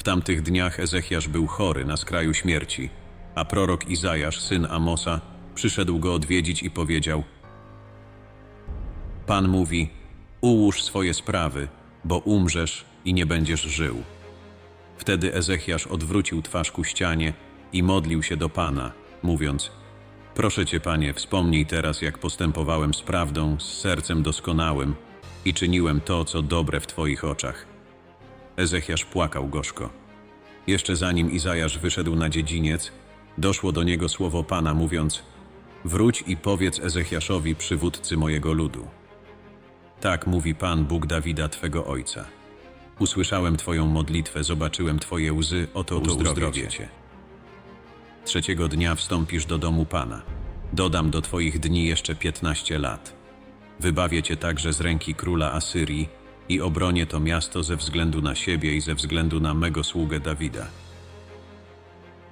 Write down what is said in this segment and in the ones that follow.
W tamtych dniach Ezechiasz był chory na skraju śmierci, a prorok Izajasz, syn Amosa, przyszedł go odwiedzić i powiedział: Pan mówi: Ułóż swoje sprawy, bo umrzesz i nie będziesz żył. Wtedy Ezechiasz odwrócił twarz ku ścianie i modlił się do Pana, mówiąc: Proszę cię, Panie, wspomnij teraz, jak postępowałem z prawdą, z sercem doskonałym i czyniłem to, co dobre w Twoich oczach. Ezechiasz płakał gorzko. Jeszcze zanim Izajasz wyszedł na dziedziniec, doszło do niego słowo Pana, mówiąc: Wróć i powiedz Ezechiaszowi, przywódcy mojego ludu. Tak mówi Pan, Bóg Dawida, Twego ojca. Usłyszałem Twoją modlitwę, zobaczyłem Twoje łzy, oto, uzdrowię Cię. Trzeciego dnia wstąpisz do domu Pana. Dodam do Twoich dni jeszcze piętnaście lat. Wybawię Cię także z ręki króla Asyrii i obronię to miasto ze względu na siebie i ze względu na mego sługę Dawida.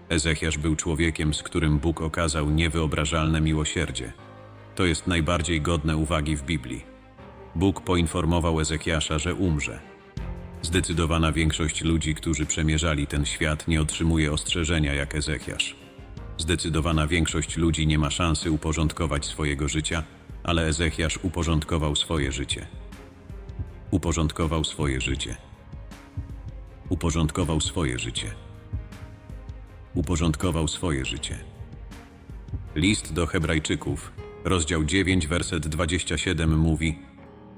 Ezechiasz był człowiekiem, z którym Bóg okazał niewyobrażalne miłosierdzie. To jest najbardziej godne uwagi w Biblii. Bóg poinformował Ezekiasza, że umrze. Zdecydowana większość ludzi, którzy przemierzali ten świat, nie otrzymuje ostrzeżenia jak Ezechiasz. Zdecydowana większość ludzi nie ma szansy uporządkować swojego życia, ale Ezechiasz uporządkował swoje życie. Uporządkował swoje życie. Uporządkował swoje życie. Uporządkował swoje życie. List do Hebrajczyków, rozdział 9, werset 27 mówi: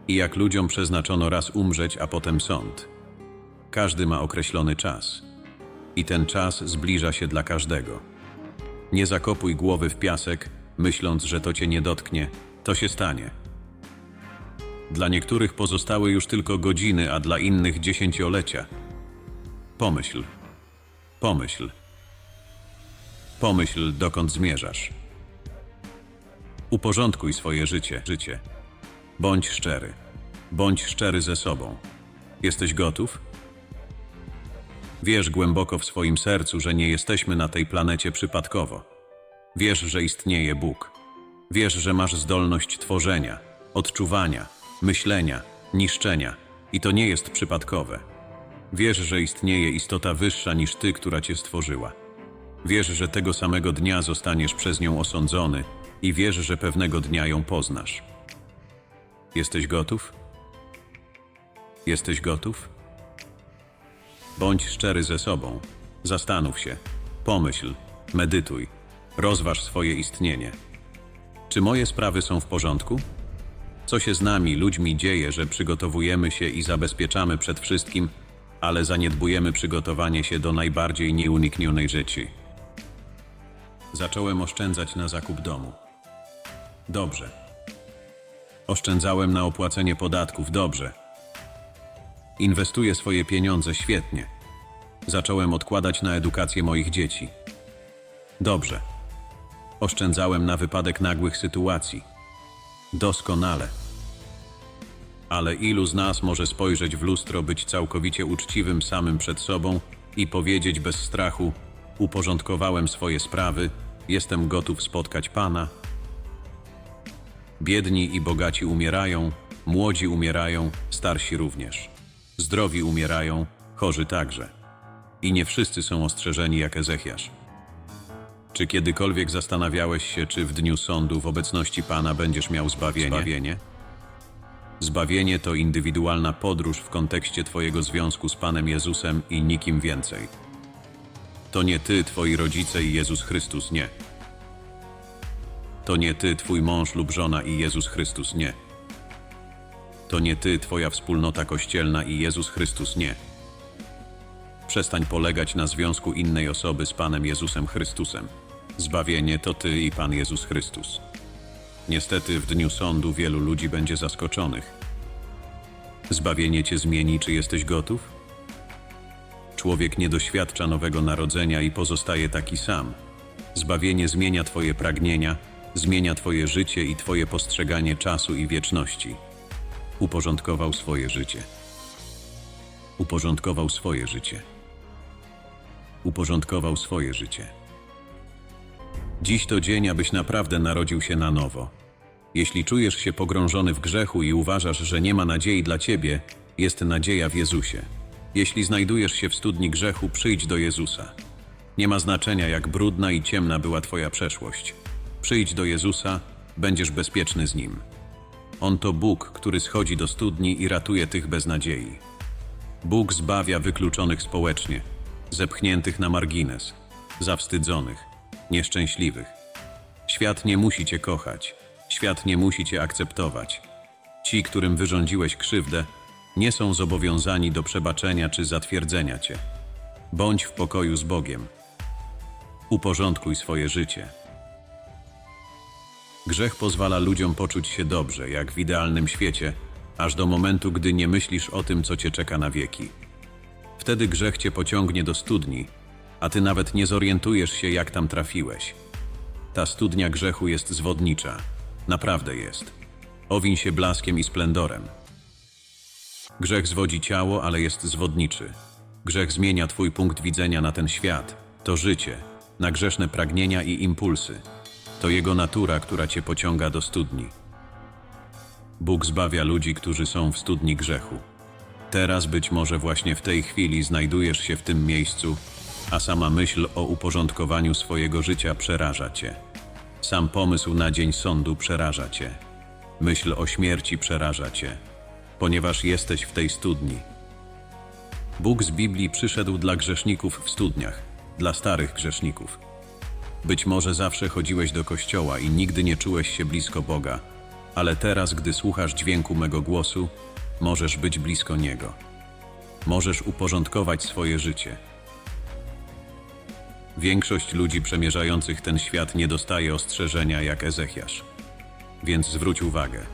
I jak ludziom przeznaczono raz umrzeć, a potem sąd. Każdy ma określony czas. I ten czas zbliża się dla każdego. Nie zakopuj głowy w piasek, myśląc, że to cię nie dotknie. To się stanie. Dla niektórych pozostały już tylko godziny, a dla innych dziesięciolecia. Pomyśl. Pomyśl. Pomyśl, dokąd zmierzasz. Uporządkuj swoje życie, życie. Bądź szczery. Bądź szczery ze sobą. Jesteś gotów? Wiesz głęboko w swoim sercu, że nie jesteśmy na tej planecie przypadkowo. Wiesz, że istnieje Bóg. Wiesz, że masz zdolność tworzenia, odczuwania, myślenia, niszczenia i to nie jest przypadkowe. Wiesz, że istnieje istota wyższa niż ty, która cię stworzyła. Wiesz, że tego samego dnia zostaniesz przez nią osądzony i wiesz, że pewnego dnia ją poznasz. Jesteś gotów? Jesteś gotów? Bądź szczery ze sobą. Zastanów się, pomyśl, medytuj, rozważ swoje istnienie. Czy moje sprawy są w porządku? Co się z nami, ludźmi, dzieje, że przygotowujemy się i zabezpieczamy przed wszystkim, ale zaniedbujemy przygotowanie się do najbardziej nieuniknionej rzeczy? Zacząłem oszczędzać na zakup domu. Dobrze. Oszczędzałem na opłacenie podatków. Dobrze. Inwestuję swoje pieniądze świetnie. Zacząłem odkładać na edukację moich dzieci. Dobrze. Oszczędzałem na wypadek nagłych sytuacji. Doskonale. Ale ilu z nas może spojrzeć w lustro, być całkowicie uczciwym samym przed sobą i powiedzieć bez strachu: Uporządkowałem swoje sprawy, jestem gotów spotkać Pana? Biedni i bogaci umierają, młodzi umierają, starsi również. Zdrowi umierają, chorzy także. I nie wszyscy są ostrzeżeni jak Ezechiasz. Czy kiedykolwiek zastanawiałeś się, czy w dniu sądu w obecności Pana będziesz miał zbawienie? Zbawienie, zbawienie to indywidualna podróż w kontekście Twojego związku z Panem Jezusem i nikim więcej. To nie Ty, Twoi rodzice i Jezus Chrystus, nie. To nie Ty, Twój mąż lub żona i Jezus Chrystus, nie. To nie Ty, Twoja wspólnota kościelna i Jezus Chrystus, nie. Przestań polegać na związku innej osoby z Panem Jezusem Chrystusem. Zbawienie to Ty i Pan Jezus Chrystus. Niestety w dniu sądu wielu ludzi będzie zaskoczonych. Zbawienie Cię zmieni, czy jesteś gotów? Człowiek nie doświadcza nowego narodzenia i pozostaje taki sam. Zbawienie zmienia Twoje pragnienia, zmienia Twoje życie i Twoje postrzeganie czasu i wieczności. Uporządkował swoje życie. Uporządkował swoje życie. Uporządkował swoje życie. Dziś to dzień, abyś naprawdę narodził się na nowo. Jeśli czujesz się pogrążony w grzechu i uważasz, że nie ma nadziei dla ciebie, jest nadzieja w Jezusie. Jeśli znajdujesz się w studni grzechu, przyjdź do Jezusa. Nie ma znaczenia, jak brudna i ciemna była Twoja przeszłość. Przyjdź do Jezusa, będziesz bezpieczny z Nim. On to Bóg, który schodzi do studni i ratuje tych bez nadziei. Bóg zbawia wykluczonych społecznie, zepchniętych na margines, zawstydzonych, nieszczęśliwych. Świat nie musi Cię kochać, świat nie musi Cię akceptować. Ci, którym wyrządziłeś krzywdę, nie są zobowiązani do przebaczenia czy zatwierdzenia Cię. Bądź w pokoju z Bogiem. Uporządkuj swoje życie. Grzech pozwala ludziom poczuć się dobrze, jak w idealnym świecie, aż do momentu, gdy nie myślisz o tym, co cię czeka na wieki. Wtedy grzech cię pociągnie do studni, a ty nawet nie zorientujesz się, jak tam trafiłeś. Ta studnia grzechu jest zwodnicza. Naprawdę jest. Owiń się blaskiem i splendorem. Grzech zwodzi ciało, ale jest zwodniczy. Grzech zmienia twój punkt widzenia na ten świat, to życie, na grzeszne pragnienia i impulsy. To jego natura, która cię pociąga do studni. Bóg zbawia ludzi, którzy są w studni grzechu. Teraz być może właśnie w tej chwili znajdujesz się w tym miejscu, a sama myśl o uporządkowaniu swojego życia przeraża cię. Sam pomysł na dzień sądu przeraża cię. Myśl o śmierci przeraża cię, ponieważ jesteś w tej studni. Bóg z Biblii przyszedł dla grzeszników w studniach, dla starych grzeszników. Być może zawsze chodziłeś do kościoła i nigdy nie czułeś się blisko Boga, ale teraz, gdy słuchasz dźwięku mego głosu, możesz być blisko Niego. Możesz uporządkować swoje życie. Większość ludzi przemierzających ten świat nie dostaje ostrzeżenia jak Ezechiasz. Więc zwróć uwagę.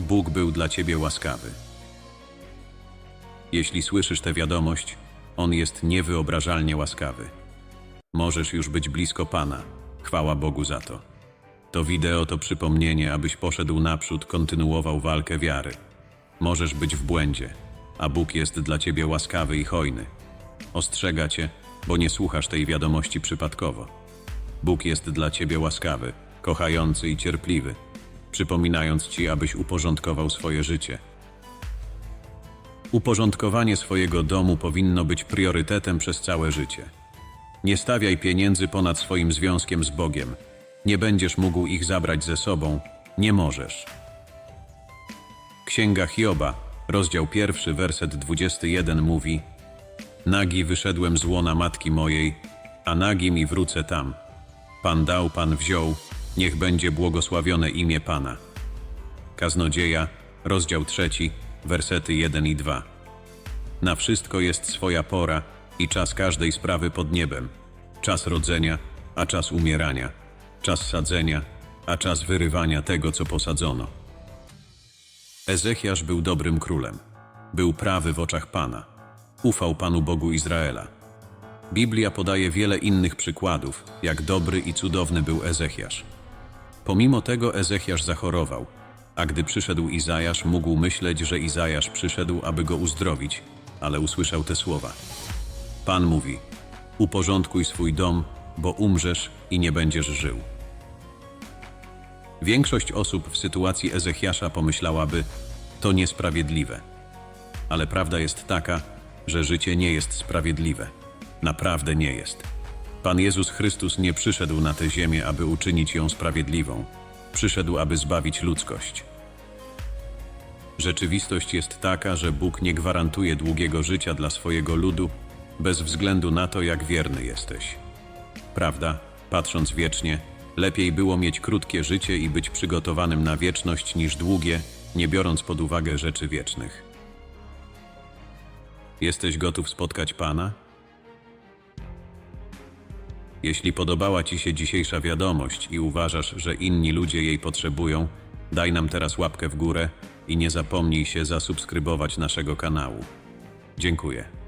Bóg był dla ciebie łaskawy. Jeśli słyszysz tę wiadomość, On jest niewyobrażalnie łaskawy. Możesz już być blisko Pana. Chwała Bogu za to. To wideo to przypomnienie, abyś poszedł naprzód, kontynuował walkę wiary. Możesz być w błędzie, a Bóg jest dla ciebie łaskawy i hojny. Ostrzega cię, bo nie słuchasz tej wiadomości przypadkowo. Bóg jest dla ciebie łaskawy, kochający i cierpliwy, przypominając ci, abyś uporządkował swoje życie. Uporządkowanie swojego domu powinno być priorytetem przez całe życie. Nie stawiaj pieniędzy ponad swoim związkiem z Bogiem. Nie będziesz mógł ich zabrać ze sobą. Nie możesz. Księga Hioba, rozdział pierwszy, werset 21 mówi Nagi wyszedłem z łona matki mojej, a nagi mi wrócę tam. Pan dał, Pan wziął, niech będzie błogosławione imię Pana. Kaznodzieja, rozdział trzeci, wersety 1 i 2. Na wszystko jest swoja pora i czas każdej sprawy pod niebem. Czas rodzenia, a czas umierania. Czas sadzenia, a czas wyrywania tego, co posadzono. Ezechiasz był dobrym królem. Był prawy w oczach Pana. Ufał Panu Bogu Izraela. Biblia podaje wiele innych przykładów, jak dobry i cudowny był Ezechiasz. Pomimo tego Ezechiasz zachorował, a gdy przyszedł Izajasz, mógł myśleć, że Izajasz przyszedł, aby go uzdrowić, ale usłyszał te słowa. Pan mówi: Uporządkuj swój dom, bo umrzesz i nie będziesz żył. Większość osób w sytuacji Ezechiasza pomyślałaby: To niesprawiedliwe. Ale prawda jest taka, że życie nie jest sprawiedliwe. Naprawdę nie jest. Pan Jezus Chrystus nie przyszedł na tę ziemię, aby uczynić ją sprawiedliwą. Przyszedł, aby zbawić ludzkość. Rzeczywistość jest taka, że Bóg nie gwarantuje długiego życia dla swojego ludu, bez względu na to, jak wierny jesteś. Prawda, patrząc wiecznie, lepiej było mieć krótkie życie i być przygotowanym na wieczność niż długie, nie biorąc pod uwagę rzeczy wiecznych. Jesteś gotów spotkać Pana? Jeśli podobała Ci się dzisiejsza wiadomość i uważasz, że inni ludzie jej potrzebują, daj nam teraz łapkę w górę i nie zapomnij się zasubskrybować naszego kanału. Dziękuję.